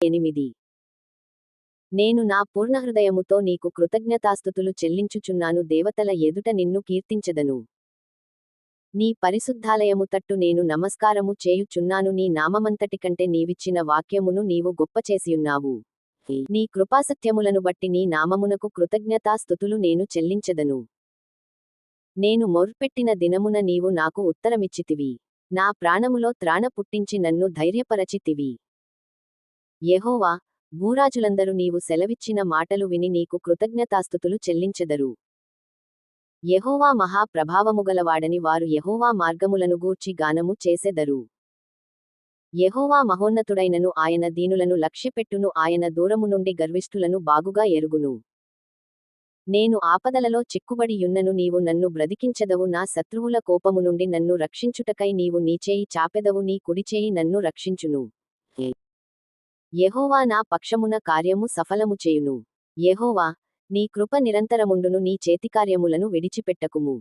ఎనిమిది. నేను నా పూర్ణహృదయముతో నీకు కృతజ్ఞతాస్థుతులు చెల్లించుచున్నాను దేవతల ఎదుట నిన్ను కీర్తించెదను. నీ పరిశుద్ధాలయము తట్టు నేను నమస్కారము చేయుచున్నాను నీ నామమంతటి కంటే నీవిచ్చిన వాక్యమును నీవు గొప్పచేసియున్నావు. నీ కృపాసత్యములను బట్టి నీ నామమునకు కృతజ్ఞతాస్థుతులు నేను చెల్లించెదను. నేను మొర్పెట్టిన దినమున నీవు నాకు ఉత్తరమిచ్చితివి. నా ప్రాణములో త్రాణ పుట్టించి నన్ను ధైర్యపరచితివి. యెహోవా భూరాజులందరూ నీవు సెలవిచ్చిన మాటలు విని నీకు కృతజ్ఞతాస్థుతులు చెల్లించెదరు. యెహోవా మహా ప్రభావముగలవాడని వారు యెహోవా మార్గములను గూర్చి గానము చేసెదరు. యెహోవా మహోన్నతుడైనను ఆయన దీనులను లక్ష్యపెట్టును ఆయన దూరము నుండి గర్విష్ఠులను బాగుగా ఎరుగును. నేను ఆపదలలో చిక్కుబడి యున్నను నీవు నన్ను బ్రతికించెదవు నా శత్రువుల కోపము నుండి నన్ను రక్షించుటకై నీవు నీచేయి చాపెదవు నీ కుడిచేయి నన్ను రక్షించును. యెహోవా నా పక్షమున కార్యము సఫలము చేయును. యెహోవా నీ కృప నిరంతరముండును నీ చేతికార్యములను విడిచిపెట్టకుము.